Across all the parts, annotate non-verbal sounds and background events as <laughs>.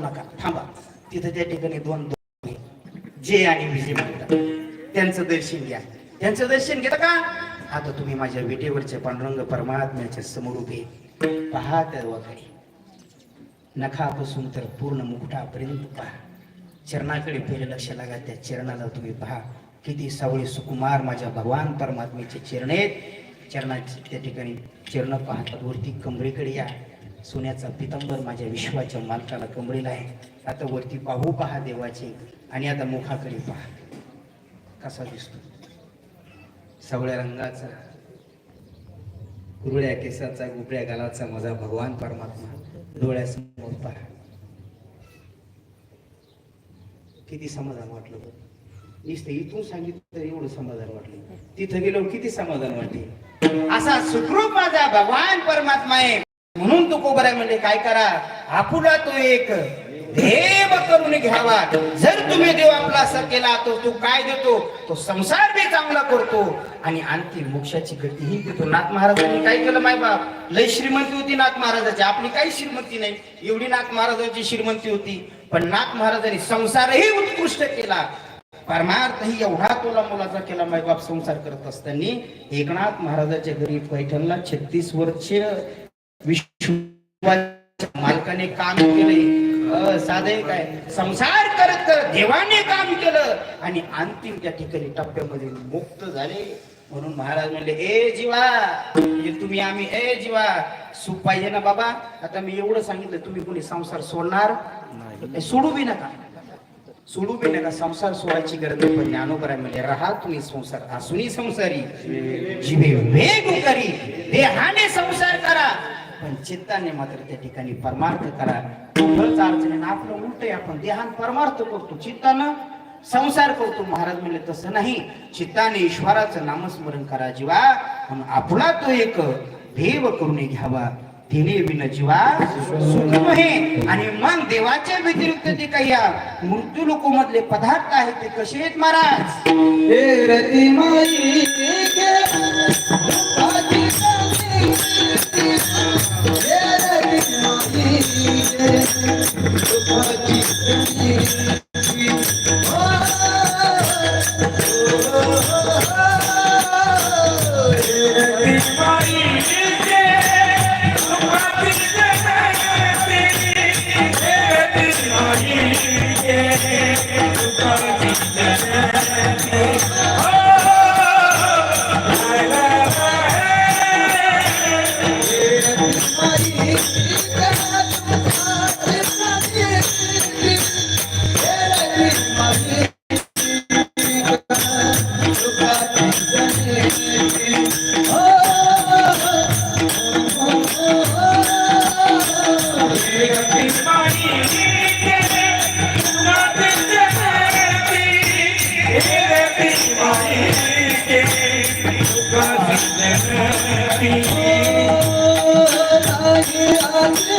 नका. थांबा. तिथे त्या ठिकाणी दोन दोन जे आणि विजय म्हणतात. त्यांचं दर्शन घ्या. त्यांचं दर्शन घेता का? आता तुम्ही माझ्या विटेवरच्या पांडुरंग परमात्म्याच्या समोर उभे. पहा तर वगैरे नखापासून तर पूर्ण मुकुटापर्यंत पहा. चरणाकडे पहिले लक्ष लागा. त्या चरणाला तुम्ही पहा. किती सावळी सुकुमार माझ्या भगवान परमात्म्याचे चरण आहेत. चरणाचे त्या ठिकाणी चरण पाहतात. वरती कमरेकडे या. सोन्याचा पितंबर माझ्या विश्वाच्या मालकाला कमरेला आहे. आता वरती पाहू पहा देवाचे आणि आता मुखाकडे पहा. कसा दिसतो? सवळ्या रंगाचा कुरळ्या केसाचा गुपड्या गालाचा माझा भगवान परमात्मा डोळ्यासमोर पहा. किती समाधान वाटलं नुसतं इथून सांगितलं तर एवढं समाधान वाटलं. तिथं गेलो किती समाधान वाटले? असा सुखरूप माझा भगवान परमात्मा आहे. म्हणून तो कोबराय म्हणले काय करा? आपुला तो एक देव करून घ्यावा. जर तुम्ही देव आपला असं केला तो तो काय देतो? तो संसार बी चांगला करतो. आणि आणखी मोक्षाची गतीही देतो नाथ महाराजांनी काय केलं माय बाप? लय श्रीमंती होती नाथ महाराजाची. आपली काही श्रीमंती नाही. एवढी नाथ महाराजांची श्रीमंती होती. पण नाथ महाराजांनी संसारही उत्कृष्ट केला. परमार्थही एवढा तोला मुलाचा केला मायबाप संसार करत असताना एकनाथ महाराजाच्या घरी पैठणला छत्तीस वर्ष विश्वाच्या मालकाने काम केले साधे काय संसार करत देवाने काम केलं आणि अंतिम त्या ठिकाणी टप्प्यामध्ये मुक्त झाले. म्हणून महाराज म्हणले ए जीवा म्हणजे तुम्ही आम्ही ए जीवा सुख पाहिजे ना बाबा. आता मी एवढं सांगितलं तुम्ही कोणी संसार सोडणार? सोडू बी नका. सोडू बी नका. संसार सोडायची गरज नाही पण ज्ञानोबराय म्हणजे राहा तुम्ही संसार असूनही संसारी. जिभे वेग करी. देहाने संसार करा. पण चित्ताने मात्र त्या ठिकाणी परमार्थ करा. कुठलंच अडचणी आपलं उलट आहे आपण देहान परमार्थ करतो. चित्तानं संसार करतो. महाराज म्हणले तसं नाही. चित्ताने ईश्वराचं नामस्मरण करा जीवा. म्हणून आपला तो एक भेव करून घ्यावा. तिने विन जीवा सुख नव्हे आणि मग देवाच्या व्यतिरिक्त ते काही मृत्यू लोक मधले पदार्थ आहेत ते कसे आहेत महाराज? हे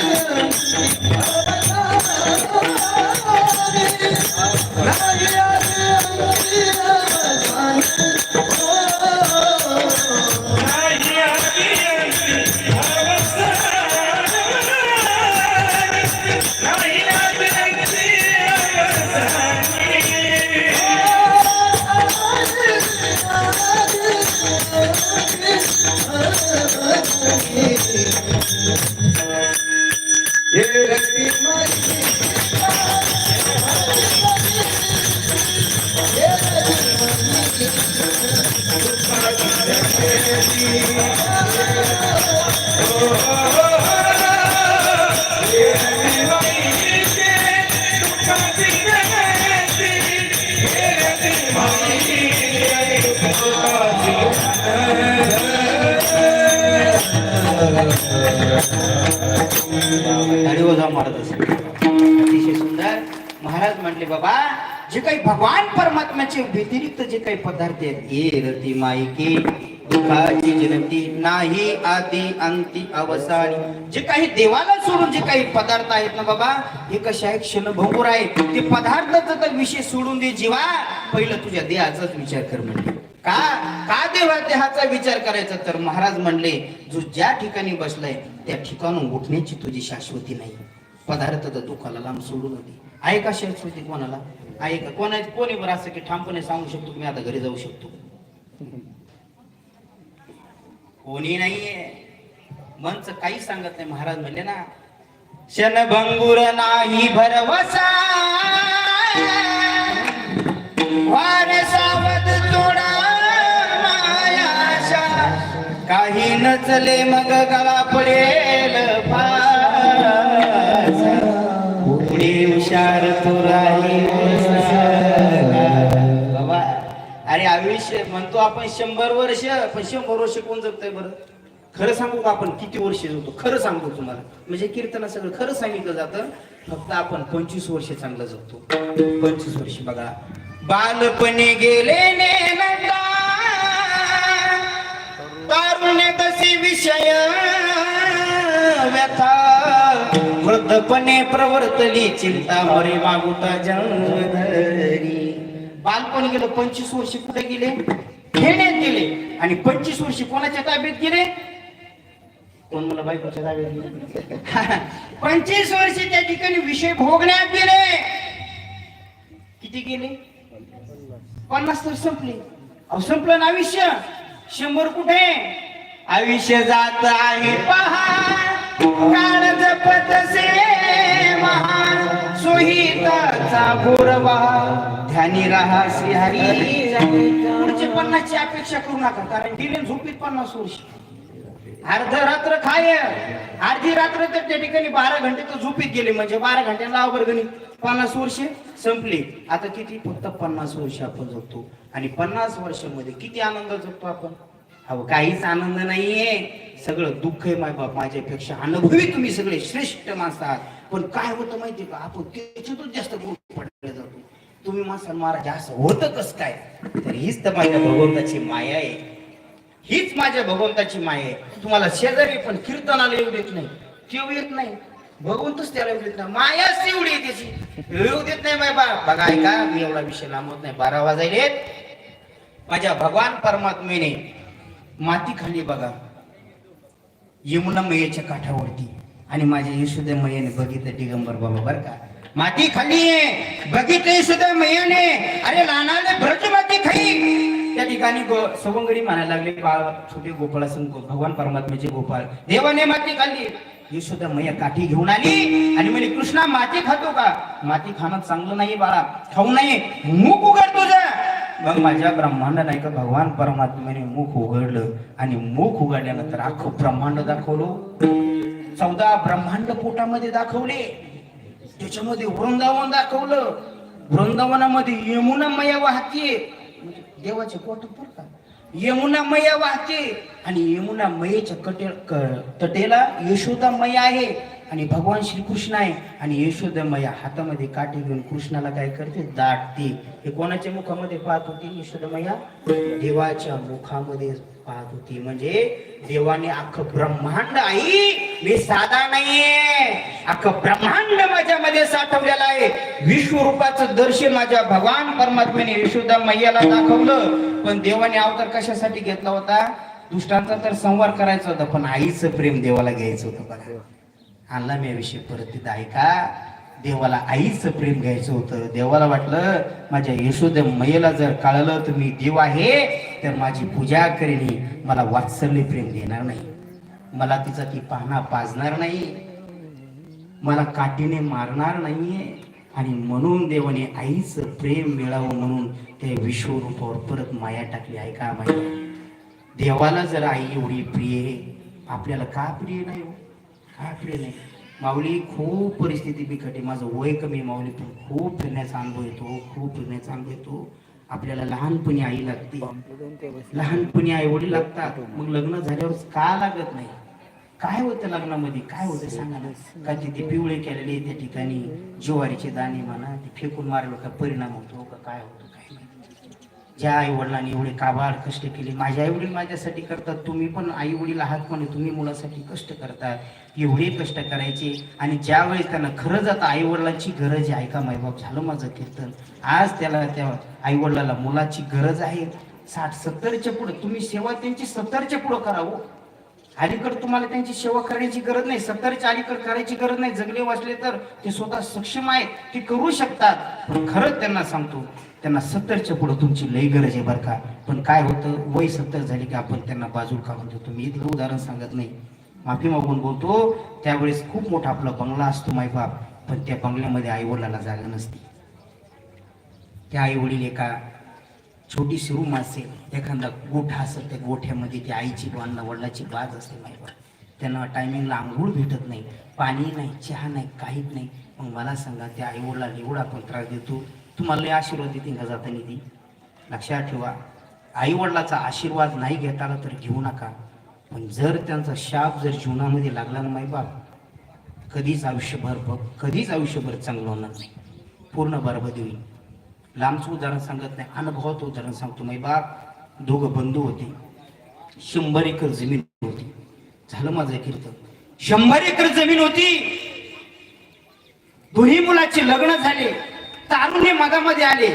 अतिशय सुंदर. महाराज म्हटले बाबा जे काही भगवान परमात्म्याचे व्यतिरिक्त जे काही पदार्थ आहेत हे रती माईके दुःखाची जनती नाही आधी अंती अवसानी. जे काही देवाला सोडून जे काही पदार्थ आहेत ना बाबा हे कशा आहे क्षणभंगूर आहे ते पदार्थाचा तर विषय सोडून दे जीवा. पहिलं तुझ्या देहाचाच विचार कर म्हणजे का? का देवा देहाचा विचार करायचा? तर महाराज म्हणले जो ज्या ठिकाणी बसलाय त्या ठिकाणून उठण्याची तुझी शाश्वती नाही. पदार्थ तर दुखाला लांब सोडून होती आहे का शाश्वती कोणाला? आहे का? कोणा कोणी बरं असं की ठामपणे सांगू शकतो? मी आता घरी जाऊ शकतो. कोणी नाहीये. मंच काही सांगत नाही. महाराज म्हणले ना शनभंगुर नाही भरवसा. वार सावध तोडा मायाशा. काही नचले मग गळा पडेल पुढे हुशार तू आयुष्य म्हणतो आपण शंभर वर्ष पण शंभर वर्ष कोण जगतंय बरं? खरं सांगू का आपण? किती वर्ष जगतो? खरं सांगतो तुम्हाला. म्हणजे कीर्तना सगळं खरं सांगितलं जातं. फक्त आपण पंचवीस वर्ष चांगलं जगतो. पंचवीस वर्ष बघा. बालपणे गेले तारुण्य तशी विषय व्यथा. वृद्धपणे प्रवर्तली चिंता मरे मागुता जंग बालपण गेलं पंचवीस वर्ष कुठे गेले? खेळण्यात गेले. आणि पंचवीस वर्ष कोणाच्या ताब्यात गेले? कोण मला बायकोच्या ताब्यात गेले? <laughs> पंचवीस वर्ष त्या ठिकाणी विषय भोगण्यात गेले. किती गेले? पन्नास तर संपले. अहो संपलं ना आयुष्य? शंभर कुठे? आयुष्य जात आहे पहा काळ जपत से सोहिताचा गोरवा ध्यानी राहा श्रीहरी पुढचे पन्नासची अपेक्षा करू नका कारण गेले झोपीत पन्नास वर्ष. अर्ध रात्र खाय. अर्धी रात्र तर त्या ठिकाणी बारा घंटे तर झोपीत गेले म्हणजे बारा घंट्याला वर्गणी पन्नास वर्षे संपली. आता किती? फक्त पन्नास वर्ष आपण जगतो. आणि पन्नास वर्षामध्ये किती आनंद जगतो आपण? अहो काहीच आनंद नाहीये. सगळं दुःख आहे माय बाप माझ्यापेक्षा अनुभवी तुम्ही सगळे श्रेष्ठ माणसं आहात. पण काय होतं माहितीये का? आपण त्याच्यातच जास्त गुण पडले जातो. तुम्ही माणसाला महाराज असं होतं कस काय? तर हीच तर माझ्या भगवंताची माया आहे. हीच माझ्या भगवंताची माया आहे. तुम्हाला शेजारी पण कीर्तनाला येऊ देत नाही. केव येत नाही. भगवंतच त्याला येऊ देत नाही. मायाच एवढी आहे त्याची. येऊ देत नाही माय बा बघा ऐका मी एवढा विषय लांबवत नाही. बारा वाजायलेत माझ्या भगवान परमात्मेने माती खाली बघा यमुना मैयाच्या काठावरती आणि माझे यशोदा मैयाने बघितलं दिगंबर बाबा बर का. माती खाली आहे. बघितलं यशोदा मैयाने. अरे लहानाले भ्रज माती खाई त्या ठिकाणी सवंगडी म्हणायला लागले बाळ छोटे गोपाळ भगवान परमात्म्याचे गोपाळ. देवाने माती खाल्ली. यशोदा मैया काठी घेऊन आली आणि म्हणे कृष्णा माती खातो का? माती खाणं चांगलं नाही बाळा. खाऊ नये. मुख उघड तुझं. मग माझ्या ब्रह्मांड नाही का भगवान परमात्म्याने मुख उघडलं आणि मुख उघडल्यानंतर अख्खं ब्रह्मांड दाखवलो. चौदा ब्रह्मांड पोटामध्ये दाखवले. त्याच्यामध्ये वृंदावन दाखवलं. वृंदावनामध्ये यमुना मैया वाहते. म्हणजे देवाचे पोट का? यमुना मैया वाहते. आणि यमुना मयेच्या कटे क- तटेला यशोदा मया आहे. आणि भगवान श्रीकृष्ण आहे. आणि यशोदा मैया हातामध्ये काठी घेऊन कृष्णाला काय करते? दाटते. हे कोणाच्या मुखामध्ये पाहत होती? यशोदा मैया? देवाच्या मुखामध्ये पाहत होती. म्हणजे देवाने अख्खं ब्रह्मांड आई मी साधा नाहीये. अख्खं ब्रह्मांड माझ्यामध्ये साठवलेलं आहे. विश्वरूपाचं दर्शन माझ्या भगवान परमात्म्याने यशोदा मैयाला दाखवलं. पण देवाने अवतार कशासाठी घेतला होता? दुष्टांचा तर संवार करायचा होता पण आईचं प्रेम देवाला घ्यायचं होतं बघा. आणला मी विषय परत तिथं ऐका. देवाला आईचं प्रेम घ्यायचं होतं. देवाला वाटलं माझ्या यशोद मैयाला जर कळलं तर मी देव आहे. तर माझी पूजा करेल. मला वात्सल्य प्रेम देणार नाही. मला तिचा ती पाहणा पाजणार नाही. मला काठीने मारणार नाहीये. आणि म्हणून देवाने आईचं प्रेम मिळावं म्हणून ते विश्वरूपावर परत माया टाकली. आहे का माहिती देवाला जर आई एवढी प्रिय आहे आपल्याला का प्रिय नाही हो? का प्रिय नाही? माऊली खूप परिस्थिती बिकट आहे. माझं वय कमी माऊली पण खूप फिरण्याचा अनुभव येतो खूप फिरण्याचा अनुभव येतो. आपल्याला लहानपणी आई लागते. लहानपणी आई वडील लागतात. मग लग्न झाल्यावर का लागत नाही? काय होतं लग्नामध्ये? काय होतं सांगा ना. का तिथे पिवळे केलेले त्या ठिकाणी? ज्वारीचे दाणे म्हणा ते फेकून मारलं का परिणाम होतो का? काय होतं? ज्या आई वडिलांनी एवढे काबाड कष्ट केले माझे आई वडील माझ्यासाठी करतात तुम्ही पण आई वडील आहात पण तुम्ही मुलासाठी कष्ट करतात एवढे कष्ट करायचे आणि ज्यावेळेस त्यांना खरंच आता आई वडिलांची गरज आहे ऐका मायबाप झालं माझं कीर्तन. आज त्याला त्या आई वडिलाला मुलाची गरज आहे. साठ सत्तरच्या पुढे तुम्ही सेवा त्यांची सत्तरच्या पुढे करावं हो. अलीकडे तुम्हाला त्यांची सेवा करण्याची गरज नाही. सत्तरच्या अलीकडे करायची गरज नाही. जगले वाचले तर ते स्वतः सक्षम आहेत. ते करू शकतात. पण खरंच त्यांना सांगतो त्यांना सत्तरच्या पुढे तुमची लई गरज आहे बरं का. पण काय होतं वय सत्तर झाली की आपण त्यांना बाजूला काढून देतो मी इथलं उदाहरण सांगत नाही. माफी मागून बोलतो त्यावेळेस खूप मोठा आपला बंगला असतो मायबाप पण त्या बंगल्यामध्ये आई वडिलांना जागा नसते. त्या आई वडील एका छोटीशी रूम असेल एखादा गोठा असेल त्या गोठ्यामध्ये ती आईची बांधला वडिलाची बाज असते मायबाप त्यांना टायमिंगला आंघोळ भेटत नाही. पाणी नाही चहा नाही काहीच नाही. मग मला सांगा त्या आई एवढा आपण त्रास देतो तुम्हाला लय आशीर्वाद देतील का जाताना ती लक्षात ठेवा. आईवडिलाचा आशीर्वाद नाही घेता आला तर घेऊ नका. पण जर त्यांचा शाप जर जीवनामध्ये लागला ना मायबाप कधीच आयुष्यभर बघ कधीच आयुष्यभर चांगलं होणार नाही. पूर्ण बरबादी होईल. लांबचं उदाहरण सांगत नाही अनुभवाचं उदाहरण सांगतो माई बाप दोघं बंधू होते. शंभर एकर जमीन होती. झालं माझं कीर्तन. शंभर एकर जमीन होती. दोन्ही मुलाचे लग्न झाले. तारुण्य मगामध्ये आले.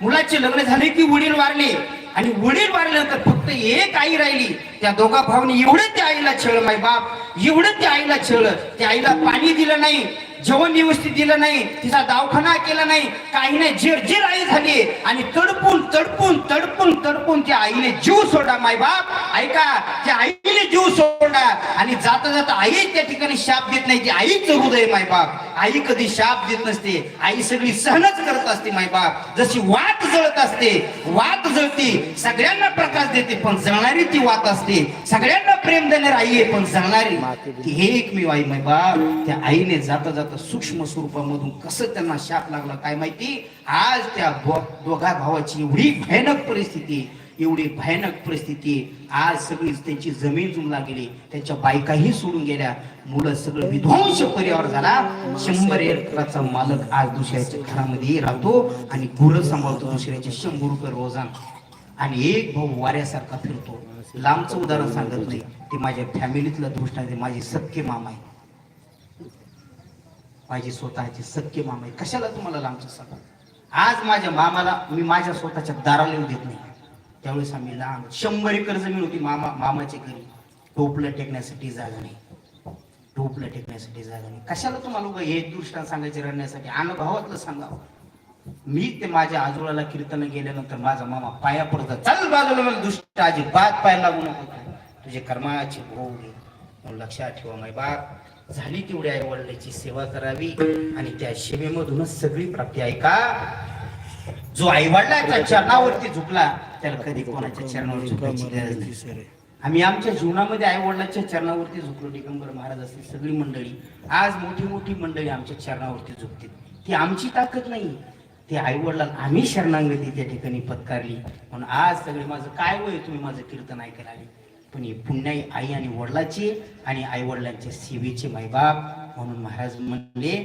मुलाचे लग्न झाले की वडील वारले. आणि वडील वारल्यानंतर फक्त एक आई राहिली. त्या दोघा भावांनी एवढं त्या आईला छळ माय बाप एवढं त्या आईला छळ. त्या आईला पाणी दिलं नाही. जेवण व्यवस्थित दिलं नाही तिचा दवाखाना केला नाही काही नाही झिरझिर आई झाली. आणि तडपून तडपून तडपून तडपून त्या आईने जीव सोडा माय बाप ऐका त्या आईने जीव सोडा आणि जाता जाता आई त्या ठिकाणी शाप देत नाही. ती आईच हृदय माय बाप. आई कधी शाप देत नसते. आई सगळी सहनच करत असते माय बाप. जशी वात जळत असते वात जळते सगळ्यांना प्रकाश देते पण जळणारी ती वात असते. सगळ्यांना प्रेम देणारी आई आहे पण जळणारी ती हे एकमेव आई माय बाप. त्या आईने जाता जाता सूक्ष्म स्वरूपामधून कसं त्यांना शाप लागला काय माहिती? आज त्या दोघा भावाची एवढी भयानक परिस्थिती एवढी भयानक परिस्थिती. आज सगळी त्यांची जमीन जुमला गेली त्यांच्या बायकाही सोडून गेल्या. मुलं सगळं विध्वंस परिवार झाला. शंभर एकराचा मालक आज दुसऱ्याच्या घरामध्ये राहतो आणि गुरं सांभाळतो दुसऱ्याचे शंभर रुपये रोजान. आणि एक भाऊ वाऱ्यासारखा फिरतो. लांबचं उदाहरण सांगत नाही. ते माझ्या फॅमिलीतलं दृष्ट आहे माझे सख्खे मामा आहे माझी स्वतःचे सत्य मामा आहे. कशाला तुम्हाला लांबचं सांगा? आज माझ्या मामाला मी माझ्या स्वतःच्या दाराला येऊ देत नाही. त्यावेळेस आम्ही लांब शंभर एकर जमीन होती मामा मामाचे घरी. टोपलं टेकण्यासाठी जागा नाही. टोपलं टेकण्यासाठी जागा नाही. कशाला तुम्हाला हे दृष्टांत सांगायचे रडण्यासाठी? अनुभवातलं सांगावं मी ते माझ्या आजोळाला कीर्तन गेल्यानंतर माझा मामा पाया पडतो चल बाजूला मला दुष्ट अजिबात पाय लागू नको. तुझे कर्माचे भोग लक्षात ठेवा माय बाप. झाली तेवढी आई वडिलांची सेवा करावी आणि त्या सेवेमधूनच सगळी प्राप्ती आहे का? जो आई वडिलांच्या चरणावरती झुकला त्याला कधी कोणाच्या चरणावर झुकायची गरज नाही. आम्ही आमच्या जीवनामध्ये आई वडिलांच्या चरणावरती झुकलो दिगंबर महाराज असतील सगळी मंडळी. आज मोठी मोठी मंडळी आमच्या चरणावरती झुकतील. ती आमची ताकद नाही. ते आई वडिलांना आम्ही शरणांगती त्या ठिकाणी पत्कारली. म्हणून आज सगळे माझं काय वय तुम्ही माझं कीर्तन ऐकायला आली. पण ही पुण्याई आई आणि वडिलाची आणि आई वडिलांच्या सेवेचे मायबाप म्हणून महाराज म्हणले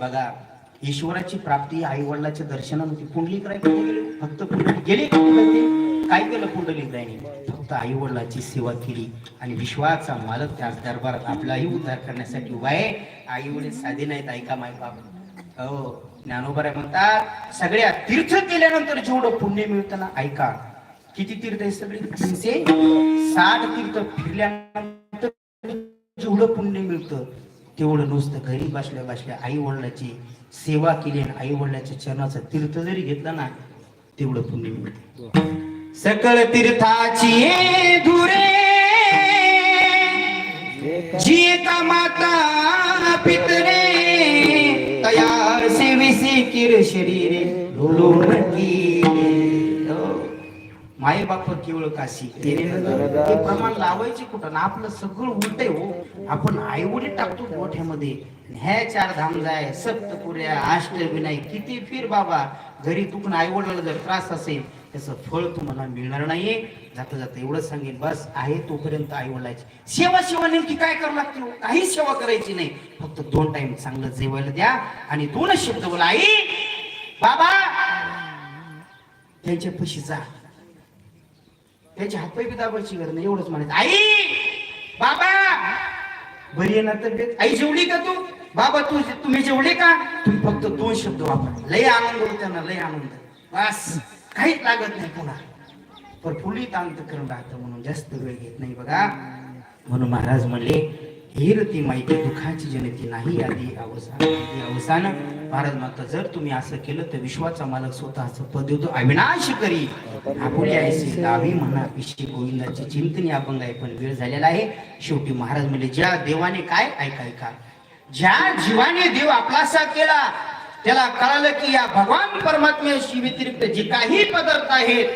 बघा ईश्वराची प्राप्ती आई वडिलाच्या दर्शनात पुंडलिक राय कुठे फक्त पुंडलिक गेले काय केलं पुंडलिक रायने फक्त आई वडिलाची सेवा केली आणि विश्वाचा मालक त्या दरबारात आपलाही उद्धार करण्यासाठी उभा आहे. आई वडील साधे नाहीत ऐका माय बाप हो ज्ञानोबराय म्हणतात सगळ्या तीर्थ केल्यानंतर जेवढं पुण्य मिळतं ना ऐका. किती तीर्थ आहे तीनशे? साठ तीर्थ फिरल्यानंतर जेवढं पुण्य मिळतं तेवढं नुसतं घरी बसल्या बसल्या आई वडिलाची सेवा केली आणि आई वडिलाच्या चरणाचं तीर्थ जरी घेतलं ना तेवढं पुण्य मिळतं. सकळ तीर्थाची ये धुरे जी माता पितरे तयार सेविसी किर शरीरे लोणकी माई बाप केवळ काशी. ते प्रमाण लावायचे कुठं ना आपलं सगळं उलट हो. आपण आई वडील टाकतो मोठ्यामध्ये ह्या चार धाम जाय सप्तपुऱ्या अष्टविनायक किती फिर बाबा. घरी चुकून आई वडिलांना जर त्रास असेल त्याचं फळ तुम्हाला मिळणार नाहीये. जाता जाता एवढंच सांगेन बस आहे तोपर्यंत आई वडिलाची सेवा सेवा नेमकी काय करावं लागते हो? काही सेवा करायची नाही. फक्त दोन टाइम चांगलं जेवायला द्या आणि दोनच शब्द बोला आई बाबा त्यांच्या पशी जा. त्याची हातपाय बी दाबायची गरज नाही एवढंच म्हणायचं. आई! बाबा! बरी आहे ना तब्येत? आई जेवली का तू? बाबा तू तुम्ही जेवले का? तुम्ही फक्त दोन शब्द वापर. लय आनंद होतो त्यांना लय आनंद. बस. काहीच लागत नाही पुन्हा. पण फुली तांत करून राहतं म्हणून जास्त वेळ घेत नाही बघा. म्हणून महाराज म्हणले हिर ती माहिती दुःखाची जनती नाही आधी अवसान अवसान महाराज म्हणतात जर तुम्ही असं केलं तर विश्वाचा मालक स्वतःच पद देतो. अविनाश करी. आपुली ऐसे म्हणा विषय गोविंदाची चिंतनी अभंग आहे पण वेळ झालेला आहे. शेवटी महाराज म्हणजे ज्या देवाने काय ऐका ऐका. ज्या जीवाने देव आपलासा केला त्याला कळालं की या भगवान परमात्म्याशी व्यतिरिक्त जे काही पदार्थ आहेत